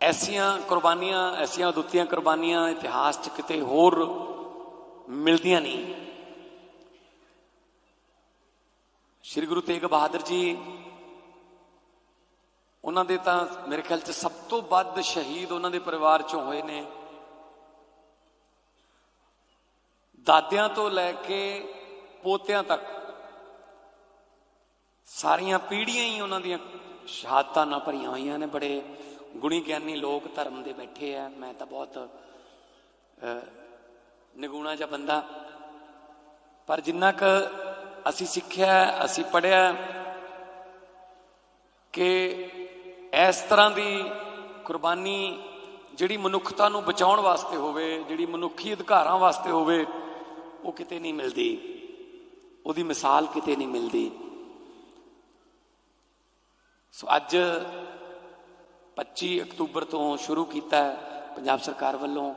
ਐਸੀਆਂ ਕੁਰਬਾਨੀਆਂ, ਐਸੀਆਂ ਦੁੱਤੀਆਂ ਕੁਰਬਾਨੀਆਂ ਇਤਿਹਾਸ 'ਚ ਕਿਤੇ ਹੋਰ ਮਿਲਦੀਆਂ ਨਹੀਂ। ਸ੍ਰੀ ਗੁਰੂ ਤੇਗ ਬਹਾਦਰ ਜੀ, ਉਹਨਾਂ ਦੇ ਤਾਂ ਮੇਰੇ ਖਿਆਲ 'ਚ ਸਭ ਤੋਂ ਵੱਧ ਸ਼ਹੀਦ ਉਹਨਾਂ ਦੇ ਪਰਿਵਾਰ 'ਚੋਂ ਹੋਏ ਨੇ। ਦਾਦਿਆਂ ਤੋਂ ਲੈ ਕੇ ਪੋਤਿਆਂ ਤੱਕ ਸਾਰੀਆਂ ਪੀੜ੍ਹੀਆਂ ਹੀ ਉਹਨਾਂ ਦੀਆਂ ਸ਼ਹਾਦਤਾਂ ਨਾਲ ਭਰੀਆਂ ਹੋਈਆਂ ਨੇ ਬੜੇ ਗੁਣੀ ਗਿਆਨੀ ਲੋਕ ਧਰਮ ਦੇ ਬੈਠੇ ਆ, ਮੈਂ ਤਾਂ ਬਹੁਤ ਨਿਗੂਣਾ ਜਿਹਾ ਬੰਦਾ। ਪਰ ਜਿੰਨਾ ਕ ਅਸੀਂ ਸਿੱਖਿਆ, ਅਸੀਂ ਪੜਿਆ ਕਿ ਇਸ ਤਰ੍ਹਾਂ ਦੀ ਕੁਰਬਾਨੀ ਜਿਹੜੀ ਮਨੁੱਖਤਾ ਨੂੰ ਬਚਾਉਣ ਵਾਸਤੇ ਹੋਵੇ, ਜਿਹੜੀ ਮਨੁੱਖੀ ਅਧਿਕਾਰਾਂ ਵਾਸਤੇ ਹੋਵੇ, ਉਹ ਕਿਤੇ ਨਹੀਂ ਮਿਲਦੀ। ਉਹਦੀ ਮਿਸਾਲ ਕਿਤੇ ਨਹੀਂ ਮਿਲਦੀ। ਸੋ ਅੱਜ 25 ਅਕਤੂਬਰ ਤੋਂ ਸ਼ੁਰੂ ਕੀਤਾ ਹੈ ਪੰਜਾਬ ਸਰਕਾਰ ਵੱਲੋਂ।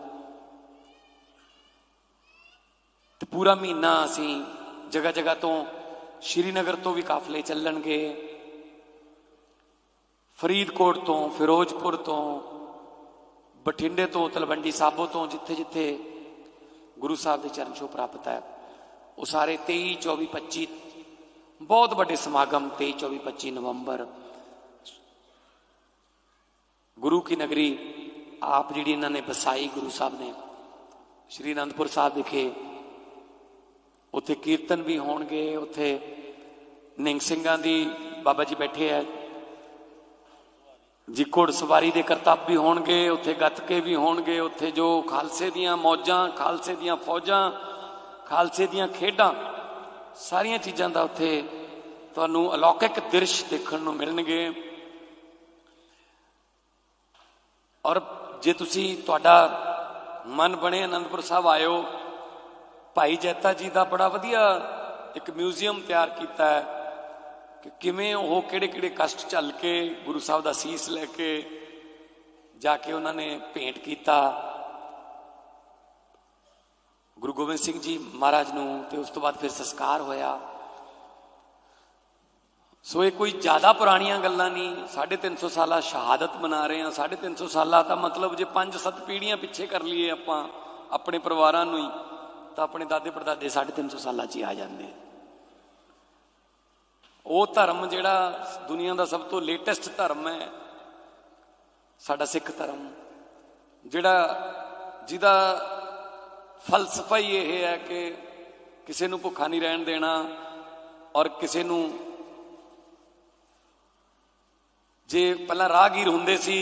ਤੇ ਪੂਰਾ ਮਹੀਨਾ ਅਸੀਂ ਜਗ੍ਹਾ ਜਗ੍ਹਾ ਤੋਂ ਸ਼੍ਰੀਨਗਰ ਤੋਂ ਵੀ ਕਾਫਲੇ ਚੱਲਣਗੇ। ਫਰੀਦਕੋਟ ਤੋਂ, ਫਿਰੋਜ਼ਪੁਰ ਤੋਂ, ਬਠਿੰਡੇ ਤੋਂ, ਤਲਵੰਡੀ ਸਾਬੋ ਤੋਂ ਜਿੱਥੇ ਜਿੱਥੇ ਗੁਰੂ ਸਾਹਿਬ ਦੇ ਚਰਨ ਛੋਹ ਪ੍ਰਾਪਤ ਹੈ, ਉਹ ਸਾਰੇ 23 24 25 ਬਹੁਤ ਵੱਡੇ ਸਮਾਗਮ 23 24 25 ਨਵੰਬਰ ਗੁਰੂ ਕੀ ਨਗਰੀ ਆਪ ਜਿਹੜੀ ਇਹਨਾਂ ਨੇ ਵਸਾਈ ਗੁਰੂ ਸਾਹਿਬ ਨੇ, ਸ਼੍ਰੀ ਅਨੰਦਪੁਰ ਸਾਹਿਬ ਵਿਖੇ ਉੱਥੇ ਕੀਰਤਨ ਵੀ ਹੋਣਗੇ, ਉੱਥੇ ਨਿੰਗ ਸਿੰਘਾਂ ਦੀ ਬਾਬਾ ਜੀ ਬੈਠੇ ਆ, ਜੀ ਘੋੜ ਸਵਾਰੀ ਦੇ ਕਰਤੱਵ ਵੀ ਹੋਣਗੇ, ਉੱਥੇ ਗੱਤਕੇ ਵੀ ਹੋਣਗੇ, ਉੱਥੇ ਜੋ ਖਾਲਸੇ ਦੀਆਂ ਮੌਜਾਂ, ਖਾਲਸੇ ਦੀਆਂ ਫੌਜਾਂ, ਖਾਲਸੇ ਦੀਆਂ ਖੇਡਾਂ, ਸਾਰੀਆਂ ਚੀਜ਼ਾਂ ਦਾ ਉੱਥੇ ਤੁਹਾਨੂੰ ਅਲੌਕਿਕ ਦ੍ਰਿਸ਼ ਦੇਖਣ ਨੂੰ ਮਿਲਣਗੇ। ਔਰ ਜੇ ਤੁਸੀਂ ਤੁਹਾਡਾ ਮਨ ਬਣੇ ਅਨੰਦਪੁਰ ਸਾਹਿਬ ਆਇਓ, ਭਾਈ ਜੈਤਾ ਜੀ ਦਾ ਬੜਾ ਵਧੀਆ ਇੱਕ ਮਿਊਜ਼ੀਅਮ ਤਿਆਰ ਕੀਤਾ ਹੈ ਕਿ ਕਿਵੇਂ ਉਹ ਕਿਹੜੇ ਕਿਹੜੇ ਕਸ਼ਟ ਝੱਲ ਕੇ ਗੁਰੂ ਸਾਹਿਬ ਦਾ ਸੀਸ ਲੈ ਕੇ ਜਾ ਕੇ ਉਹਨਾਂ ਨੇ ਭੇਂਟ ਕੀਤਾ। ਗੁਰੂ ਗੋਬਿੰਦ ਸਿੰਘ ਜੀ ਮਹਾਰਾਜ ਨੂੰ ਤੇ ਉਸ ਤੋਂ ਬਾਅਦ ਫਿਰ ਸੰਸਕਾਰ ਹੋਇਆ। ਸੋ ਇਹ ਕੋਈ ਜ਼ਿਆਦਾ ਪੁਰਾਣੀਆਂ ਗੱਲਾਂ ਨਹੀਂ 350 ਸਾਲਾ ਸ਼ਹਾਦਤ ਮਨਾ ਰਹੇ ਹਾਂ 350 ਸਾਲਾ ਤਾਂ ਮਤਲਬ ਜੇ 5-7 ਪੀੜ੍ਹੀਆਂ ਪਿੱਛੇ ਕਰ ਲਈਏ ਆਪਾਂ, ਆਪਣੇ ਪਰਿਵਾਰਾਂ ਨੂੰ ਹੀ, ਤਾਂ ਆਪਣੇ ਦਾਦੇ ਪੜਦਾਦੇ 350 ਸਾਲਾਂ 'ਚ ਹੀ ਆ ਜਾਂਦੇ ਉਹ ਧਰਮ ਜਿਹੜਾ ਦੁਨੀਆ ਦਾ ਸਭ ਤੋਂ ਲੇਟੈਸਟ ਧਰਮ ਹੈ, ਸਾਡਾ ਸਿੱਖ ਧਰਮ, ਜਿਹੜਾ, ਜਿਹਦਾ ਫਲਸਫਾ ਹੀ ਇਹ ਹੈ ਕਿ ਕਿਸੇ ਨੂੰ ਭੁੱਖਾ ਨਹੀਂ ਰਹਿਣ ਦੇਣਾ ਔਰ ਕਿਸੇ ਨੂੰ ਜੇ ਪਹਿਲਾਂ ਰਾਹਗੀਰ ਹੁੰਦੇ ਸੀ,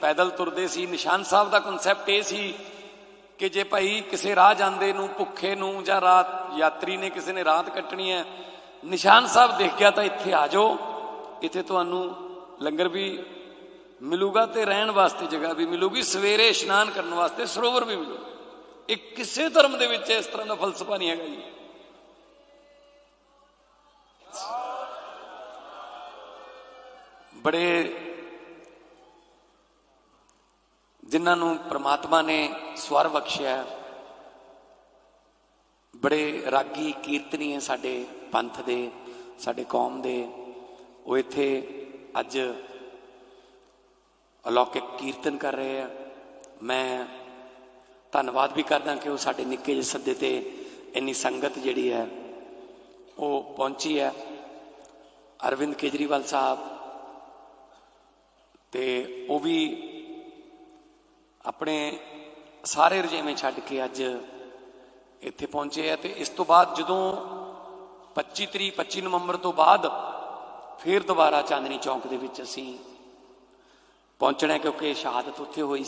ਪੈਦਲ ਤੁਰਦੇ ਸੀ, ਨਿਸ਼ਾਨ ਸਾਹਿਬ ਦਾ ਕਨਸੈਪਟ ਇਹ ਸੀ ਕਿ ਜੇ ਭਾਈ ਕਿਸੇ ਰਾਹ ਜਾਂਦੇ ਨੂੰ, ਭੁੱਖੇ ਨੂੰ ਜਾਂ ਰਾਤ ਯਾਤਰੀ ਨੇ ਕਿਸੇ ਨੇ ਰਾਤ ਕੱਟਣੀ ਹੈ, ਨਿਸ਼ਾਨ ਸਾਹਿਬ ਦੇਖ ਗਿਆ ਤਾਂ ਇੱਥੇ ਆ ਜਾਓ, ਇੱਥੇ ਤੁਹਾਨੂੰ ਲੰਗਰ ਵੀ ਮਿਲੂਗਾ ਤੇ ਰਹਿਣ ਵਾਸਤੇ ਜਗ੍ਹਾ ਵੀ ਮਿਲੂਗੀ, ਸਵੇਰੇ ਇਸ਼ਨਾਨ ਕਰਨ ਵਾਸਤੇ ਸਰੋਵਰ ਵੀ ਮਿਲੂਗਾ। ਇਹ ਕਿਸੇ ਧਰਮ ਦੇ ਵਿੱਚ ਇਸ ਤਰ੍ਹਾਂ ਦਾ ਫਲਸਫਾ ਨਹੀਂ ਹੈਗਾ ਜੀ। ਬੜੇ ਜਿਨ੍ਹਾਂ ਨੂੰ ਪ੍ਰਮਾਤਮਾ ਨੇ ਸਵਰ ਬਖਸ਼ਿਆ, ਬੜੇ ਰਾਗੀ ਕੀਰਤਨੀ ਹੈ ਸਾਡੇ ਪੰਥ ਦੇ, ਸਾਡੇ ਕੌਮ ਦੇ। ਉਹ ਇੱਥੇ ਅੱਜ ਅਲੌਕਿਕ ਕੀਰਤਨ ਕਰ ਰਹੇ ਆ। ਮੈਂ ਧੰਨਵਾਦ ਵੀ ਕਰਦਾ ਕਿ ਉਹ ਸਾਡੇ ਨਿੱਕੇ ਜਿਹੇ ਸੱਦੇ ਤੇ ਇੰਨੀ ਸੰਗਤ ਜਿਹੜੀ ਹੈ, ਉਹ ਪਹੁੰਚੀ ਹੈ। ਅਰਵਿੰਦ ਕੇਜਰੀਵਾਲ ਸਾਹਿਬ ਤੇ ਉਹ ਵੀ ਆਪਣੇ ਸਾਰੇ ਰਜੇਵੇਂ ਛੱਡ ਕੇ ਅੱਜ ਇੱਥੇ ਪਹੁੰਚੇ ਆ ਤੇ ਇਸ ਤੋਂ ਬਾਅਦ ਜਦੋਂ 25 ਤਰੀਕ 25 ਨਵੰਬਰ ਤੋਂ ਬਾਅਦ ਫਿਰ ਦੁਬਾਰਾ ਚਾਂਦਨੀ ਚੌਂਕ ਦੇ ਵਿੱਚ ਅਸੀਂ ਪਹੁੰਚਣਾ ਕਿਉਂਕਿ ਸ਼ਹਾਦਤ ਉੱਥੇ ਹੋਈ